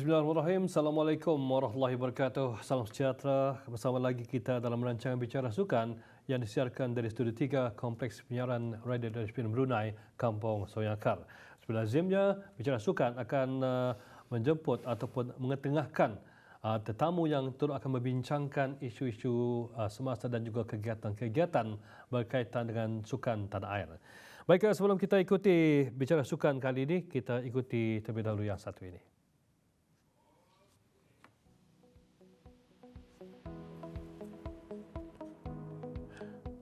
Bismillahirrahmanirrahim. Assalamualaikum warahmatullahi wabarakatuh. Salam sejahtera. Bersama lagi kita dalam rancangan Bicara Sukan yang disiarkan dari Studio 3 Kompleks Penyiaran Radio Darussalam Brunei, Kampung Soyakar. Sebelazimnya, Bicara Sukan akan uh, menjemput ataupun mengetengahkan uh, tetamu yang turut akan membincangkan isu-isu uh, semasa dan juga kegiatan-kegiatan berkaitan dengan sukan tanah air. Baiklah, sebelum kita ikuti bicara sukan kali ini, kita ikuti terlebih dahulu yang satu ini.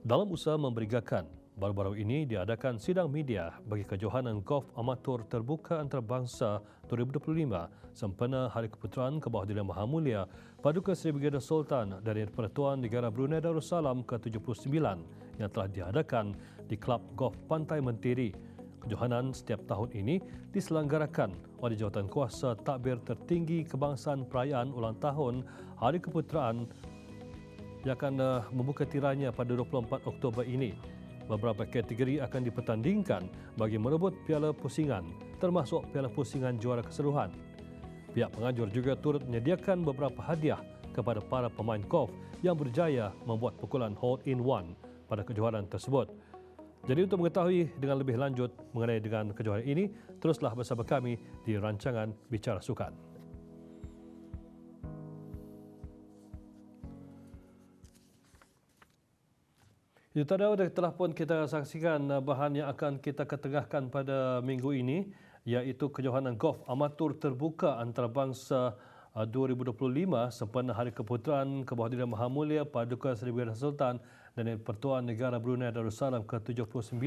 Dalam usaha memberigakan, baru-baru ini diadakan sidang media bagi kejohanan golf amatur terbuka antarabangsa 2025 sempena Hari Keputeraan ke bawah Dilihan Maha Mulia Paduka Seri Baginda Sultan dari Pertuan Negara Brunei Darussalam ke-79 yang telah diadakan di Klub Golf Pantai Mentiri. Kejohanan setiap tahun ini diselenggarakan oleh Jawatan Kuasa Takbir Tertinggi Kebangsaan Perayaan Ulang Tahun Hari Keputeraan yang akan uh, membuka tiranya pada 24 Oktober ini. Beberapa kategori akan dipertandingkan bagi merebut piala pusingan termasuk piala pusingan juara keseluruhan. Pihak pengajur juga turut menyediakan beberapa hadiah kepada para pemain golf yang berjaya membuat pukulan hole-in-one pada kejuaraan tersebut. Jadi untuk mengetahui dengan lebih lanjut mengenai dengan kejuaraan ini, teruslah bersama kami di rancangan Bicara Sukan. Itu tadi telah pun kita saksikan uh, bahan yang akan kita ketengahkan pada minggu ini iaitu kejohanan golf amatur terbuka antarabangsa 2025 uh, sempena Hari Keputeraan ke bawah Diri Maha Mulia Paduka Seri Baginda Sultan dan Pertuan Negara Brunei Darussalam ke-79.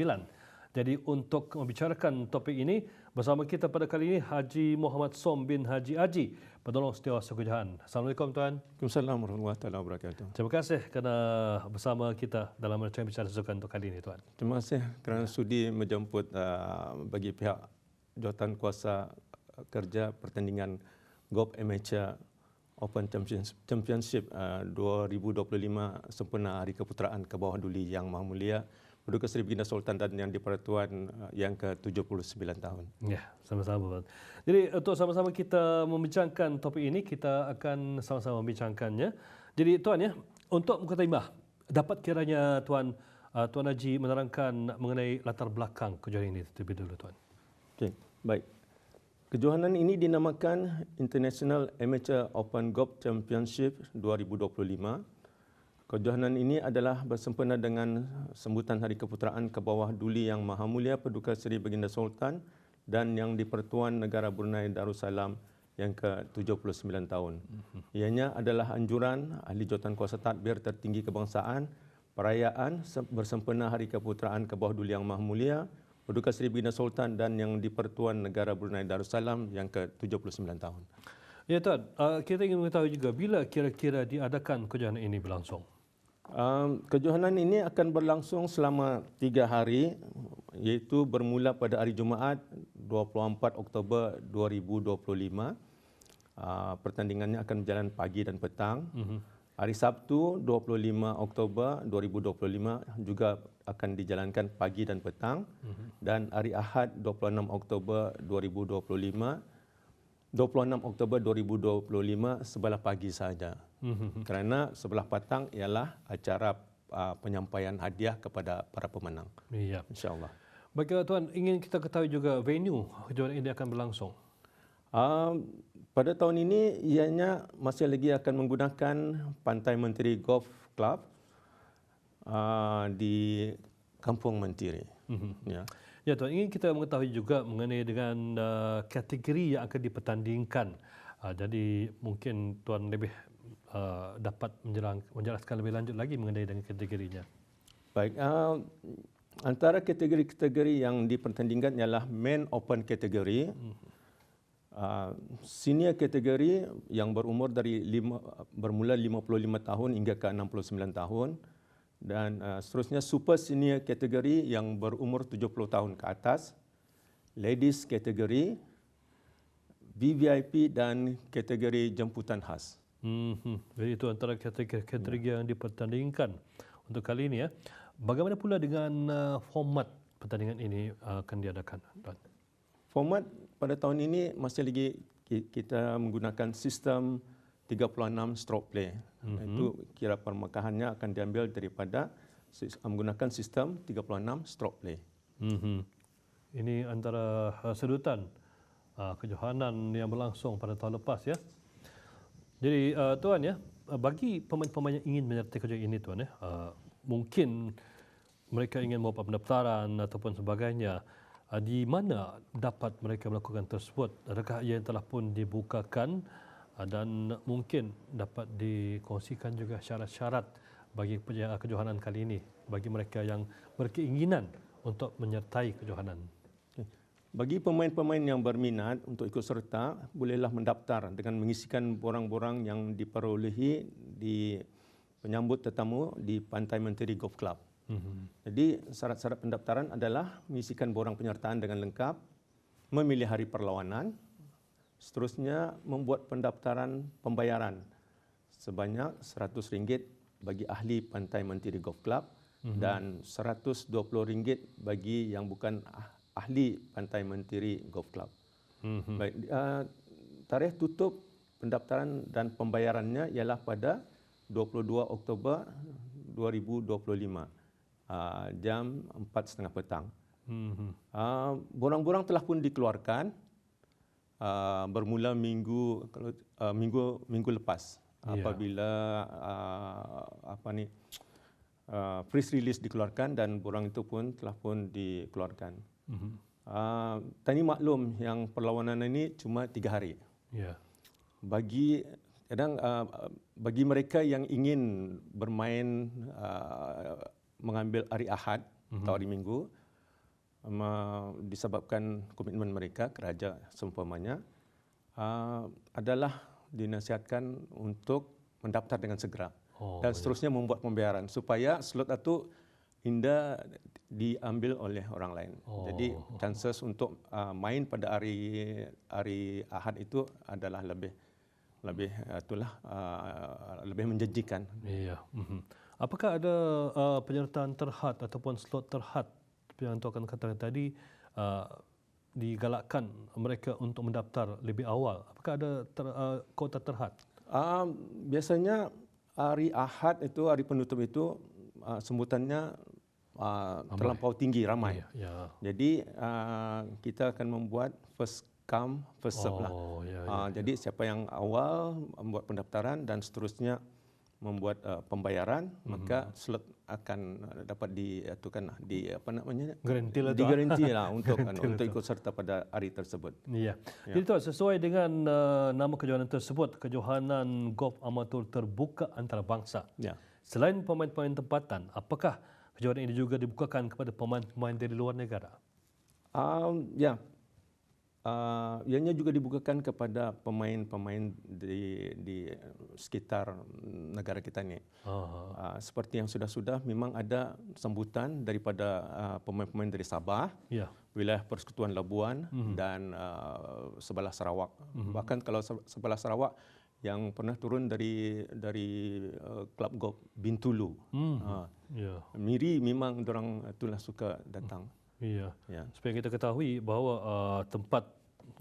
Jadi untuk membicarakan topik ini bersama kita pada kali ini Haji Muhammad Som bin Haji Aji, penolong setiausaha kejahan. Assalamualaikum tuan. Waalaikumsalam warahmatullahi wabarakatuh. Terima kasih kerana bersama kita dalam rancangan bicara sukan untuk kali ini tuan. Terima kasih kerana sudi menjemput uh, bagi pihak jawatan kuasa kerja pertandingan golf amateur Open Championship uh, 2025 sempena Hari Keputeraan ke bawah Duli Yang Maha Mulia Paduka Seri Baginda Sultan dan yang di-Pertuan uh, yang ke-79 tahun. Ya, sama-sama. Jadi untuk sama-sama kita membincangkan topik ini, kita akan sama-sama membincangkannya. Jadi Tuan ya, untuk mukadimah, dapat kiranya Tuan uh, Tuan Haji menerangkan mengenai latar belakang kejuaraan ini terlebih dulu Tuan. Okey, baik. Kejohanan ini dinamakan International Amateur Open Golf Championship 2025 Kejohanan ini adalah bersempena dengan sambutan Hari Keputeraan ke bawah Duli Yang Maha Mulia Paduka Seri Baginda Sultan dan yang di-Pertuan Negara Brunei Darussalam yang ke-79 tahun. Ianya adalah anjuran Ahli Jawatan Kuasa Tadbir Tertinggi Kebangsaan perayaan bersempena Hari Keputeraan ke bawah Duli Yang Maha Mulia Paduka Seri Baginda Sultan dan yang di-Pertuan Negara Brunei Darussalam yang ke-79 tahun. Ya Tuan, uh, kita ingin mengetahui juga bila kira-kira diadakan kejohanan ini berlangsung? Um, kejohanan ini akan berlangsung selama tiga hari iaitu bermula pada hari Jumaat 24 Oktober 2025. Uh, pertandingannya akan berjalan pagi dan petang. Uh-huh. Hari Sabtu 25 Oktober 2025 juga akan dijalankan pagi dan petang. Uh-huh. Dan hari Ahad 26 Oktober 2025 26 Oktober 2025 sebelah pagi saja. Mm-hmm. Kerana sebelah petang ialah acara uh, penyampaian hadiah kepada para pemenang. Iya. Insya-Allah. Baiklah tuan, ingin kita ketahui juga venue kejuaraan ini akan berlangsung. Uh, pada tahun ini ianya masih lagi akan menggunakan Pantai Menteri Golf Club uh, di Kampung Menteri. Mm-hmm. Ya. Ya tuan, ingin kita mengetahui juga mengenai dengan uh, kategori yang akan dipertandingkan. Uh, jadi mungkin tuan lebih uh, dapat menjelang, menjelaskan lebih lanjut lagi mengenai dengan kategorinya. Baik, uh, antara kategori-kategori yang dipertandingkan ialah main open kategori. Uh, senior kategori yang berumur dari lima, bermula 55 tahun hingga ke 69 tahun dan uh, seterusnya super senior kategori yang berumur 70 tahun ke atas, ladies kategori, VVIP dan kategori jemputan khas. Hmm, jadi itu antara kategori-kategori ya. yang dipertandingkan untuk kali ini ya. Bagaimana pula dengan uh, format pertandingan ini uh, akan diadakan? Format pada tahun ini masih lagi kita menggunakan sistem 36 stroke play. Mm-hmm. Itu kira permekahannya akan diambil daripada menggunakan sistem 36 stroke play. Mm-hmm. Ini antara uh, sedutan uh, kejohanan yang berlangsung pada tahun lepas ya. Jadi uh, tuan ya, bagi pemain-pemain yang ingin menyertai kejohanan ini tuan ya, uh, mungkin mereka ingin membuat pendaftaran ataupun sebagainya. Uh, di mana dapat mereka melakukan tersebut? Adakah ia yang telah pun dibukakan uh, dan mungkin dapat dikongsikan juga syarat-syarat bagi kejohanan kali ini bagi mereka yang berkeinginan untuk menyertai kejohanan? Bagi pemain-pemain yang berminat untuk ikut serta, bolehlah mendaftar dengan mengisikan borang-borang yang diperolehi di penyambut tetamu di Pantai Menteri Golf Club. Mm-hmm. Jadi syarat-syarat pendaftaran adalah mengisikan borang penyertaan dengan lengkap, memilih hari perlawanan, seterusnya membuat pendaftaran pembayaran sebanyak RM100 bagi ahli Pantai Menteri Golf Club mm-hmm. dan RM120 bagi yang bukan ah, ahli Pantai Menteri Golf Club. Mm-hmm. Baik, uh, tarikh tutup pendaftaran dan pembayarannya ialah pada 22 Oktober 2025 uh, jam 4.30 petang. Mm-hmm. Uh, borang-borang telah pun dikeluarkan uh, bermula minggu uh, minggu minggu lepas yeah. apabila uh, apa ni uh, press release dikeluarkan dan borang itu pun telah pun dikeluarkan. Mm-hmm. Uh, tani maklum yang perlawanan ini cuma tiga hari. Yeah. Bagi kadang uh, bagi mereka yang ingin bermain uh, mengambil hari Ahad mm-hmm. atau hari Minggu disebabkan komitmen mereka keraja seumpamanya uh, adalah dinasihatkan untuk mendaftar dengan segera oh, dan seterusnya ya. membuat pembayaran supaya slot itu indah diambil oleh orang lain. Oh. Jadi chances untuk uh, main pada hari hari Ahad itu adalah lebih lebih uh, itulah uh, lebih menjanjikan. Iya. Mm-hmm. Apakah ada uh, penyertaan terhad ataupun slot terhad yang tuan katakan tadi uh, digalakkan mereka untuk mendaftar lebih awal? Apakah ada ter, uh, kota terhad? Uh, biasanya hari Ahad itu hari penutup itu uh, sebutannya uh, terlampau tinggi ramai. Ya, ya. Jadi uh, kita akan membuat first come first serve lah. oh, lah. Ya, ya, uh, ya. Jadi siapa yang awal membuat pendaftaran dan seterusnya membuat uh, pembayaran mm-hmm. maka slot akan dapat diatukan lah, di apa namanya garanti lah di garanti lah untuk kan, untuk ikut serta pada hari tersebut. Iya. Ya. Jadi tuan sesuai dengan uh, nama kejohanan tersebut kejohanan golf amatur terbuka antarabangsa. Ya. Selain pemain-pemain tempatan, apakah kejohanan ini juga dibukakan kepada pemain-pemain dari luar negara? Um, ya, Uh, ianya juga dibukakan kepada pemain-pemain di, di sekitar negara kita ini. Uh, seperti yang sudah-sudah, memang ada sambutan daripada uh, pemain-pemain dari Sabah, yeah. wilayah Persekutuan Labuan mm-hmm. dan uh, sebelah Sarawak. Mm-hmm. Bahkan kalau sebelah Sarawak yang pernah turun dari dari uh, klub golf Bintulu. Mm-hmm. Uh, yeah. Miri memang orang itulah suka datang. Mm-hmm. Ya. ya. Supaya kita ketahui bahawa uh, tempat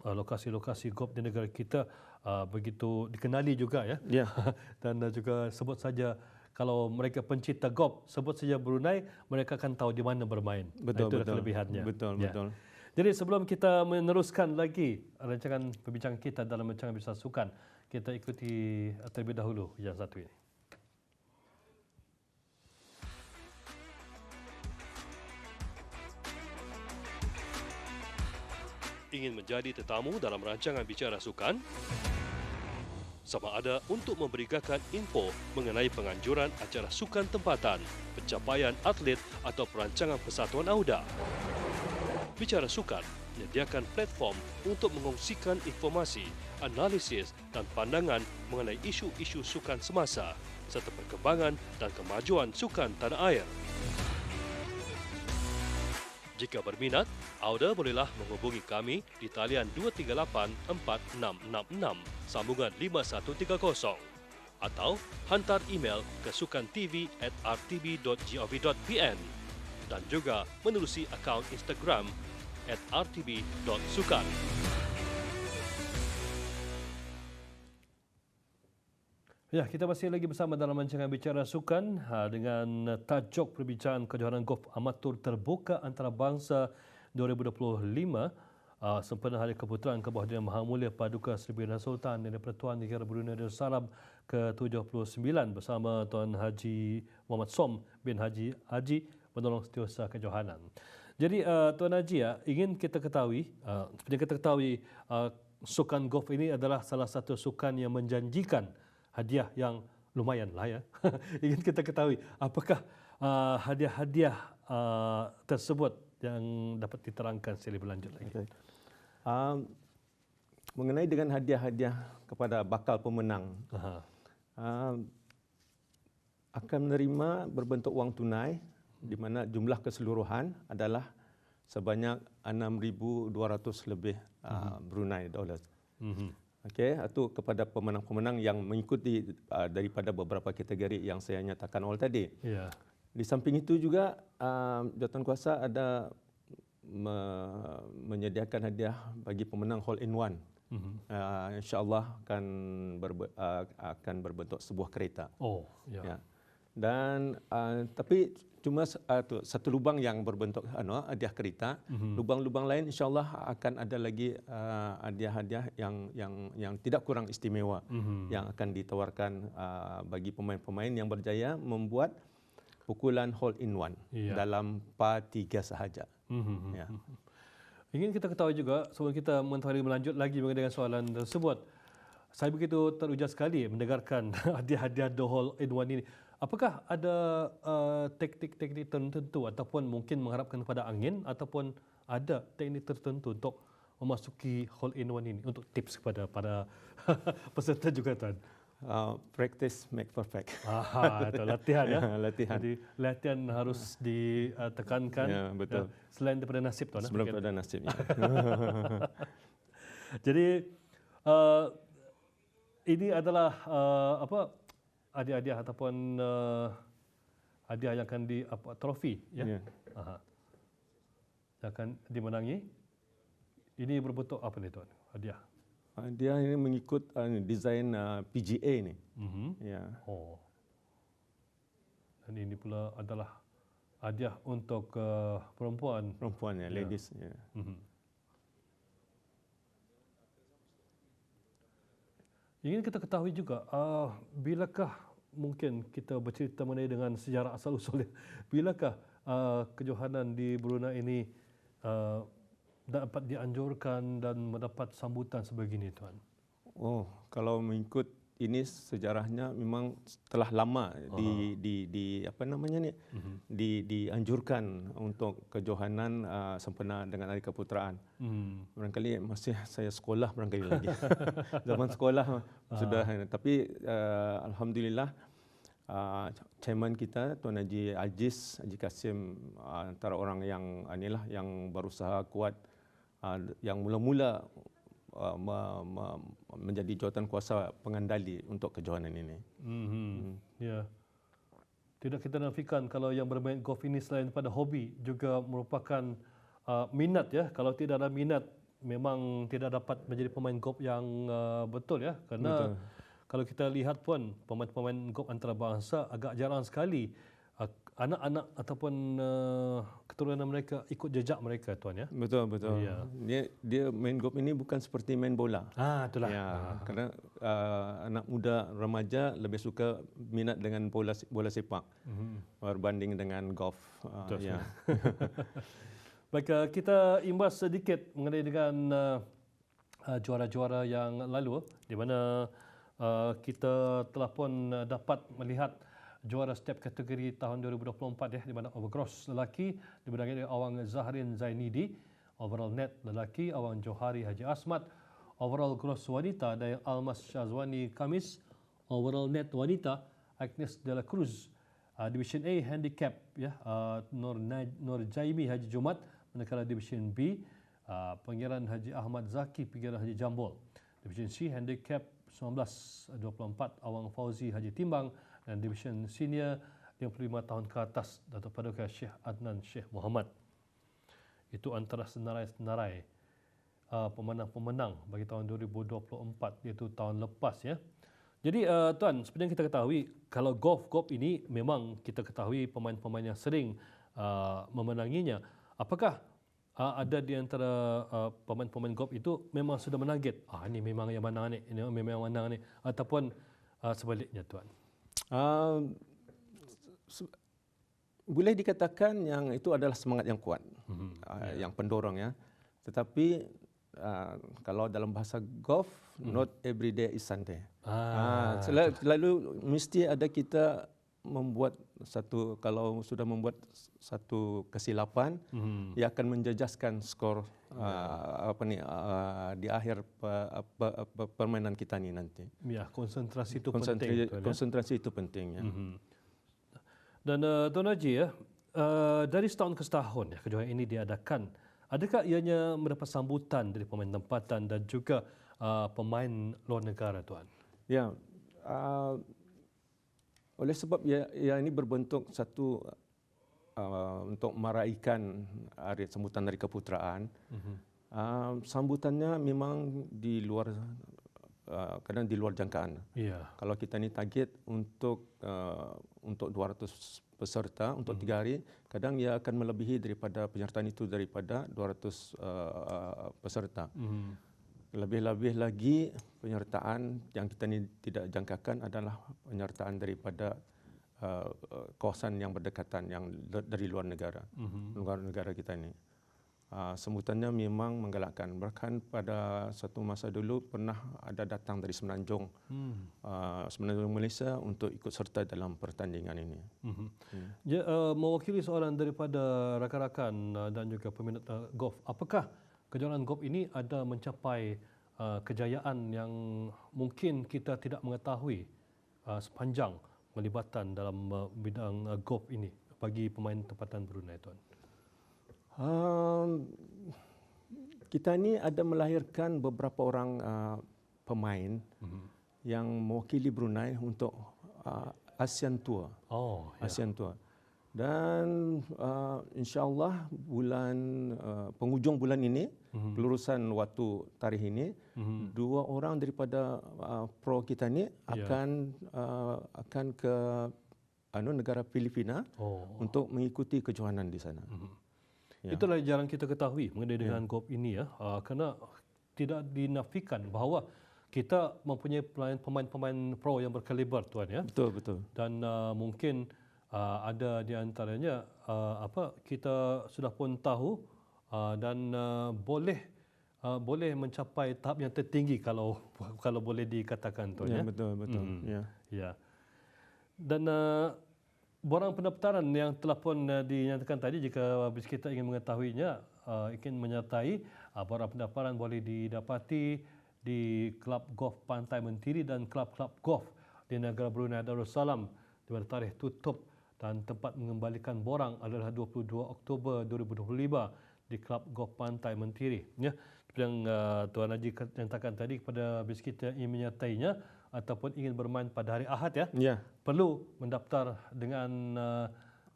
uh, lokasi-lokasi golf di negara kita uh, begitu dikenali juga ya. Ya. Dan uh, juga sebut saja kalau mereka pencipta golf sebut saja Brunei mereka akan tahu di mana bermain. Betul Itu betul. kelebihannya. Betul ya. betul. Jadi sebelum kita meneruskan lagi rancangan perbincangan kita dalam rancangan bisa sukan, kita ikuti terlebih dahulu yang satu ini. Ingin menjadi tetamu dalam rancangan Bicara Sukan? Sama ada untuk memberikan info mengenai penganjuran acara sukan tempatan, pencapaian atlet atau perancangan Persatuan AUDA. Bicara Sukan menyediakan platform untuk mengongsikan informasi, analisis dan pandangan mengenai isu-isu sukan semasa serta perkembangan dan kemajuan sukan tanah air. Jika berminat, Auda bolehlah menghubungi kami di talian 238-4666 sambungan 5130 atau hantar email ke sukantv at rtb.gov.pn dan juga menerusi akaun Instagram at rtb.sukan. Ya, kita masih lagi bersama dalam rancangan bicara sukan ha, dengan tajuk perbincangan kejohanan golf amatur terbuka antarabangsa 2025 uh, sempena Hari Keputeraan ke bawah Dina Maha Mulia Paduka Seri Brunei Sultan dan Pertuan Negara Brunei Darussalam ke-79 bersama Tuan Haji Muhammad Som bin Haji Haji Penolong Setiausaha Kejohanan. Jadi uh, Tuan Haji ya, ingin kita ketahui, uh, kita ketahui uh, sukan golf ini adalah salah satu sukan yang menjanjikan hadiah yang lumayan lah ya. Ingin kita ketahui apakah uh, hadiah-hadiah uh, tersebut yang dapat diterangkan secara berlanjut lagi. Okay. Um, mengenai dengan hadiah-hadiah kepada bakal pemenang, um, akan menerima berbentuk wang tunai di mana jumlah keseluruhan adalah sebanyak 6,200 lebih uh, Brunei dollars. Mm-hmm okey atau kepada pemenang-pemenang yang mengikuti uh, daripada beberapa kategori yang saya nyatakan awal tadi. Ya. Di samping itu juga uh, jawatan kuasa ada me menyediakan hadiah bagi pemenang hole in one. Mm-hmm. Uh, InsyaAllah akan berbe uh, akan berbentuk sebuah kereta. Oh, ya. ya. Dan uh, tapi cuma uh, tu, satu lubang yang berbentuk anu hadiah kereta mm-hmm. lubang-lubang lain insyaallah akan ada lagi uh, hadiah-hadiah yang yang yang tidak kurang istimewa mm-hmm. yang akan ditawarkan uh, bagi pemain-pemain yang berjaya membuat pukulan hole in one yeah. dalam pa tiga sahaja mm-hmm. ya ingin kita ketahui juga sebelum kita mengetahui melanjut lagi mengenai dengan soalan tersebut saya begitu teruja sekali mendengarkan hadiah-hadiah the hole in one ini Apakah ada uh, teknik-teknik tertentu ataupun mungkin mengharapkan kepada angin ataupun ada teknik tertentu untuk memasuki hole in one ini untuk tips kepada para peserta juga tuan? Uh, practice make perfect. Aha, itu latihan ya. latihan. Jadi latihan harus ditekankan. Ya, betul. Ya, selain daripada nasib tuan. Sebelum daripada nasib. Ya. Jadi uh, ini adalah uh, apa hadiah-hadiah ataupun uh, hadiah yang akan di apa trofi ya. Yeah. Aha. Yang akan dimenangi. Ini berbentuk apa ni tuan? Hadiah. Hadiah ini mengikut uh, desain uh, PGA ni. Mm-hmm. Ya. Yeah. Oh. Dan ini pula adalah hadiah untuk uh, perempuan. Perempuan ya, yeah. ladies ya. Yeah. Mm-hmm. Ingin kita ketahui juga, uh, bilakah mungkin kita bercerita mengenai dengan sejarah asal-usul Bilakah uh, kejohanan di Brunei ini uh, dapat dianjurkan dan mendapat sambutan sebegini, Tuan? Oh, kalau mengikut ini sejarahnya memang telah lama di, di di apa namanya ni uh-huh. di dianjurkan untuk kejohanan uh, sempena dengan hari keputeraan. Uh-huh. Barangkali masih saya sekolah barangkali lagi. Zaman sekolah uh-huh. sudah tapi uh, alhamdulillah uh, chairman kita Tuan Haji Aziz Haji Kasim uh, antara orang yang inilah yang berusaha kuat uh, yang mula-mula uh, me, me, menjadi jawatan kuasa pengandali untuk kejohanan ini. Mm-hmm. Mm. Ya. Tidak kita nafikan kalau yang bermain golf ini selain pada hobi juga merupakan uh, minat ya. Kalau tidak ada minat memang tidak dapat menjadi pemain golf yang uh, betul ya. Karena betul. kalau kita lihat pun pemain-pemain golf antarabangsa agak jarang sekali anak-anak ataupun uh, keturunan mereka ikut jejak mereka tuan ya? Betul betul. Ya. dia dia main golf ini bukan seperti main bola. Ah itulah. Ya ah. kerana uh, anak muda remaja lebih suka minat dengan bola bola sepak. Mm-hmm. berbanding dengan golf uh, betul, ya. baik uh, kita imbas sedikit mengenai dengan uh, uh, juara-juara yang lalu di mana uh, kita telah pun uh, dapat melihat juara setiap kategori tahun 2024 ya di mana overcross lelaki dimenangi oleh Awang Zahrin Zainidi, overall net lelaki Awang Johari Haji Asmat, overall cross wanita dari Almas Syazwani Kamis, overall net wanita Agnes De La Cruz. Uh, Division A handicap ya uh, Nur Nur Jaimi Haji Jumat manakala Division B uh, Pangeran Haji Ahmad Zaki Pangeran Haji Jambol. Division C handicap 1924 Awang Fauzi Haji Timbang dan Division Senior 55 tahun ke atas Datuk Paduka Syekh Adnan Syekh Muhammad. Itu antara senarai-senarai uh, pemenang-pemenang bagi tahun 2024 iaitu tahun lepas ya. Jadi uh, tuan, seperti yang kita ketahui, kalau golf golf ini memang kita ketahui pemain-pemain yang sering uh, memenanginya. Apakah uh, ada di antara uh, pemain-pemain golf itu memang sudah menarget, ah ini memang yang menang ni, ini memang yang menang ni ataupun uh, sebaliknya tuan? Uh, boleh dikatakan yang itu adalah semangat yang kuat, mm-hmm. uh, yeah. yang pendorong ya. Tetapi uh, kalau dalam bahasa golf, mm. not every day is Sunday. Ah. Uh, selalu, selalu mesti ada kita membuat satu kalau sudah membuat satu kesilapan mm-hmm. ia akan menjejaskan skor uh, apa ni uh, di akhir pe, pe, pe, permainan kita ni nanti. Ya, konsentrasi itu Konsentrasi, penting. Konsentrasi itu penting ya. Mm-hmm. Dan uh, Tuan Haji ya, uh, dari setahun ke setahun ya kejuaraan ini diadakan. Adakah ianya mendapat sambutan dari pemain tempatan dan juga uh, pemain luar negara tuan? Ya. Uh, oleh sebab ia, ia ini berbentuk satu uh, untuk meraihkan hari sambutan dari keputeraan. Uh-huh. Uh, sambutannya memang di luar uh, kadang di luar jangkaan. Yeah. Kalau kita ni target untuk uh, untuk 200 peserta untuk uh-huh. tiga hari, kadang ia akan melebihi daripada penyertaan itu daripada 200 uh, uh, peserta. Uh-huh. Lebih-lebih lagi penyertaan yang kita ni tidak jangkakan adalah penyertaan daripada uh, uh kawasan yang berdekatan yang dari luar negara, mm-hmm. luar negara kita ini. Uh, sebutannya memang menggalakkan. Bahkan pada satu masa dulu pernah ada datang dari Semenanjung, mm. uh, Semenanjung Malaysia untuk ikut serta dalam pertandingan ini. Mm-hmm. Mm. Ya, uh, mewakili seorang daripada rakan-rakan uh, dan juga peminat uh, golf, apakah kejuaraan golf ini ada mencapai uh, kejayaan yang mungkin kita tidak mengetahui uh, sepanjang melibatan dalam uh, bidang uh, golf ini bagi pemain tempatan Brunei tuan. Um, kita ini ada melahirkan beberapa orang uh, pemain mm-hmm. yang mewakili Brunei untuk uh, ASEAN Tour. Oh, ya. ASEAN Tour dan uh, insyaallah bulan uh, penghujung bulan ini mm-hmm. pelurusan waktu tarikh ini mm-hmm. dua orang daripada uh, pro kita ni yeah. akan uh, akan ke anu negara Filipina oh. untuk mengikuti kejohanan di sana. Mm-hmm. Ya. Itulah jarang kita ketahui mengenai ya. dengan GOP ini ya. Uh, kerana tidak dinafikan bahawa kita mempunyai pemain-pemain pro yang berkaliber tuan ya. Betul betul. Dan uh, mungkin uh, ada di antaranya uh, apa kita sudah pun tahu uh, dan uh, boleh uh, boleh mencapai tahap yang tertinggi kalau kalau boleh dikatakan tu ya, ya. betul betul hmm. ya ya dan uh, borang pendaftaran yang telah pun uh, dinyatakan tadi jika kita ingin mengetahuinya uh, ingin menyertai uh, borang pendaftaran boleh didapati di Kelab Golf Pantai Mentiri dan Kelab-kelab Golf di negara Brunei Darussalam di mana tarikh tutup dan tempat mengembalikan borang adalah 22 Oktober 2025 di Kelab Golf Pantai Mentiri. Ya, seperti yang uh, Tuan Haji nyatakan tadi kepada bis kita ingin menyertainya ataupun ingin bermain pada hari Ahad ya. ya. Perlu mendaftar dengan uh,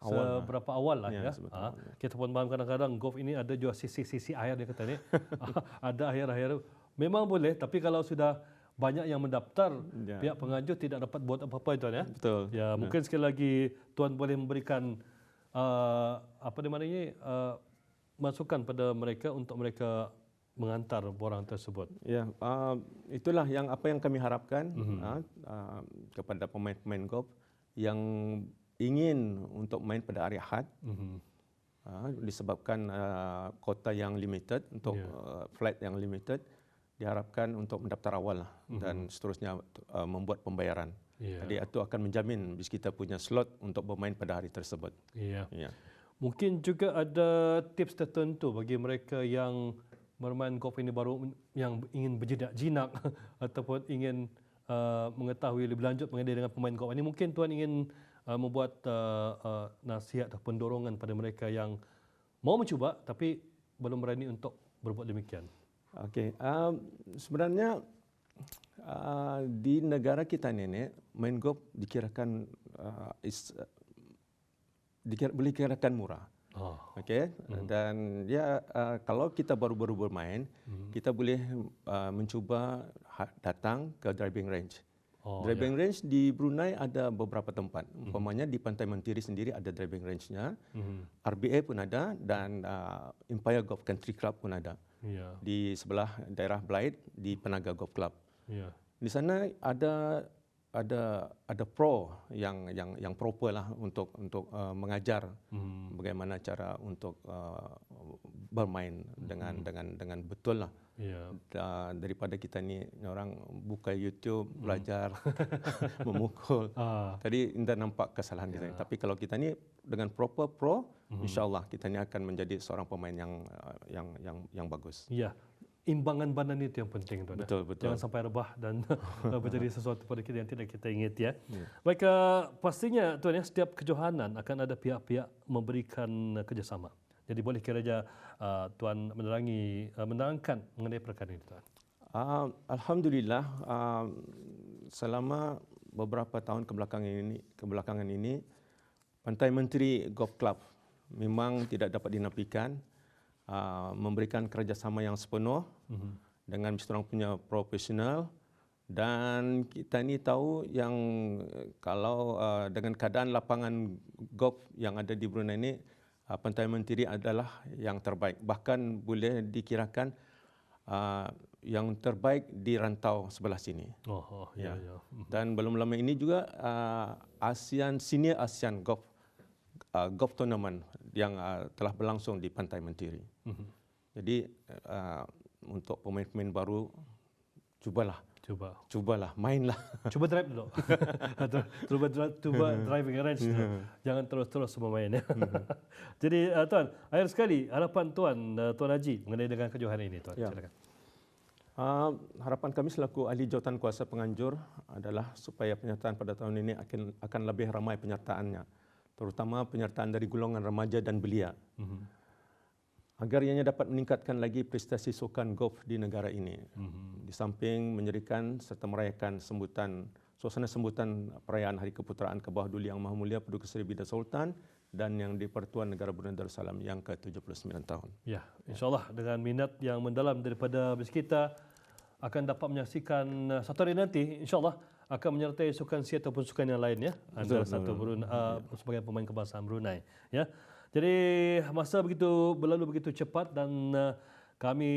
awal seberapa lah. awal lah ya. ya. Ha, kita pun faham kadang-kadang golf ini ada juga sisi-sisi air dia kata ni. ada akhir-akhir memang boleh tapi kalau sudah banyak yang mendaftar ya. pihak pengajuh tidak dapat buat apa-apa tuan ya betul ya, ya. mungkin sekali lagi tuan boleh memberikan uh, apa namanya uh, masukan pada mereka untuk mereka mengantar borang tersebut ya uh, itulah yang apa yang kami harapkan mm-hmm. uh, uh, kepada pemain-pemain golf yang ingin untuk main pada hari Ahad mm-hmm. uh, disebabkan uh, kota yang limited untuk yeah. uh, flight yang limited diharapkan untuk mendaftar awal lah mm-hmm. dan seterusnya uh, membuat pembayaran. Yeah. Jadi itu akan menjamin bis kita punya slot untuk bermain pada hari tersebut. Yeah. Yeah. Mungkin juga ada tips tertentu bagi mereka yang bermain golf ini baru yang ingin berjedak jinak ataupun ingin uh, mengetahui lebih lanjut mengenai dengan pemain golf ini. Mungkin tuan ingin uh, membuat uh, uh, nasihat atau dorongan pada mereka yang mau mencuba tapi belum berani untuk berbuat demikian. Okey, um, sebenarnya uh, di negara kita ini main golf dikirakan uh, is, uh, dikira, boleh dikirakan murah. Oh. Okey, hmm. dan ya uh, kalau kita baru-baru bermain, hmm. kita boleh uh, mencuba ha-, datang ke driving range. Oh, driving ya. range di Brunei ada beberapa tempat. Mm-hmm. Umpamanya di Pantai Mentiri sendiri ada driving range-nya. Mm-hmm. RBA pun ada dan uh, Empire Golf Country Club pun ada. Yeah. Di sebelah daerah Blythe di Penaga Golf Club. Yeah. Di sana ada ada ada pro yang yang yang proper lah untuk untuk uh, mengajar hmm. bagaimana cara untuk uh, bermain dengan hmm. dengan dengan betul lah. Yeah. Da, daripada kita ni orang buka YouTube hmm. belajar memukul. Ah. Tadi indah nampak kesalahan yeah. kita. Ya. Tapi kalau kita ni dengan proper pro, hmm. insyaallah kita ni akan menjadi seorang pemain yang uh, yang yang yang bagus. Ya. Yeah imbangan badan itu yang penting tuan. Betul, betul. Jangan sampai rebah dan menjadi sesuatu pada kita yang tidak kita ingat ya. ya. Baik, uh, pastinya tuan ya setiap kejohanan akan ada pihak-pihak memberikan kerjasama. Jadi boleh kira saja uh, tuan menerangi uh, menerangkan mengenai perkara ini tuan. Uh, Alhamdulillah uh, selama beberapa tahun kebelakangan ini kebelakangan ini Pantai Menteri Golf Club memang tidak dapat dinafikan uh, memberikan kerjasama yang sepenuh mm-hmm. dengan mesti punya profesional dan kita ni tahu yang kalau uh, dengan keadaan lapangan golf yang ada di Brunei ini uh, Pantai Mentiri adalah yang terbaik bahkan boleh dikirakan uh, yang terbaik di rantau sebelah sini. Oh, oh ya, ya. ya. Dan belum lama ini juga uh, ASEAN Senior ASEAN Golf uh, Golf Tournament yang uh, telah berlangsung di Pantai Mentiri. Mm-hmm. Jadi uh, untuk pemain-pemain baru cubalah. Cuba. Cubalah mainlah. Cuba drive dulu. Cuba cuba driving range dulu. jangan terus-terus semua main. Ya jadi uh, tuan akhir sekali harapan tuan uh, tuan Haji mengenai dengan kejohanan ini tuan. Ya. silakan. Uh, harapan kami selaku ahli jawatan kuasa penganjur adalah supaya penyertaan pada tahun ini akan akan lebih ramai penyertaannya terutama penyertaan dari golongan remaja dan belia. Mm-hmm. Agar ianya dapat meningkatkan lagi prestasi sukan golf di negara ini. Mm-hmm. Di samping menyerikan serta merayakan sambutan suasana sambutan perayaan Hari Keputeraan ke bawah Duli Yang Maha Mulia Paduka Seri Bidar Sultan dan yang di Pertuan Negara Brunei Darussalam yang ke-79 tahun. Ya, insyaAllah dengan minat yang mendalam daripada bis kita akan dapat menyaksikan uh, satu hari nanti insyaAllah akan menyertai sukan siat ataupun sukan yang lain ya. Antara betul, satu Brunei uh, sebagai pemain kebangsaan Brunei ya. Jadi masa begitu berlalu begitu cepat dan uh, kami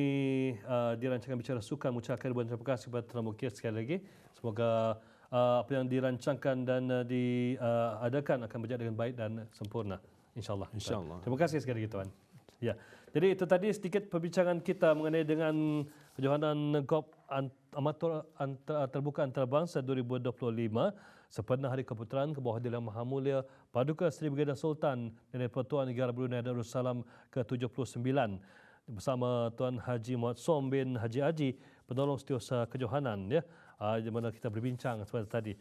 uh, dirancangkan bicara sukan mengucapkan ribuan terima kasih kepada Tuan Mukir sekali lagi. Semoga uh, apa yang dirancangkan dan uh, diadakan akan berjalan dengan baik dan sempurna insyaallah. Insyaallah. Terima kasih sekali lagi tuan. Ya. Jadi itu tadi sedikit perbincangan kita mengenai dengan kejohanan golf amatur terbuka antarabangsa 2025 sempena Hari Keputeraan ke bawah Dilihan Maha Mulia Paduka Seri Baginda Sultan dan Pertuan Negara Brunei Darussalam ke-79 bersama Tuan Haji Muhammad Som bin Haji Haji penolong setiausaha kejohanan ya. Ah, di mana kita berbincang seperti tadi.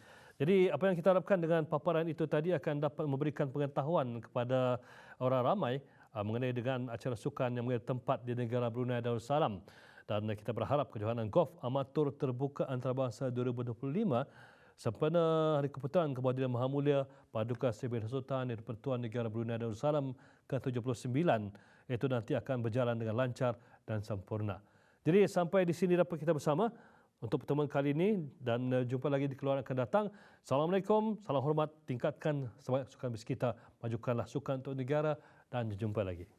Jadi apa yang kita harapkan dengan paparan itu tadi akan dapat memberikan pengetahuan kepada orang ramai uh, mengenai dengan acara sukan yang mengambil tempat di negara Brunei Darussalam dan kita berharap kejohanan golf amatur terbuka antarabangsa 2025 sempena Hari Keputusan Kebahagiaan Maha Mulia Paduka Sri Sultan di Pertuan Negara Brunei Darussalam ke-79 itu nanti akan berjalan dengan lancar dan sempurna. Jadi sampai di sini dapat kita bersama untuk pertemuan kali ini dan jumpa lagi di keluaran akan datang. Assalamualaikum, salam hormat, tingkatkan semangat sukan bis kita, majukanlah sukan untuk negara dan jumpa lagi.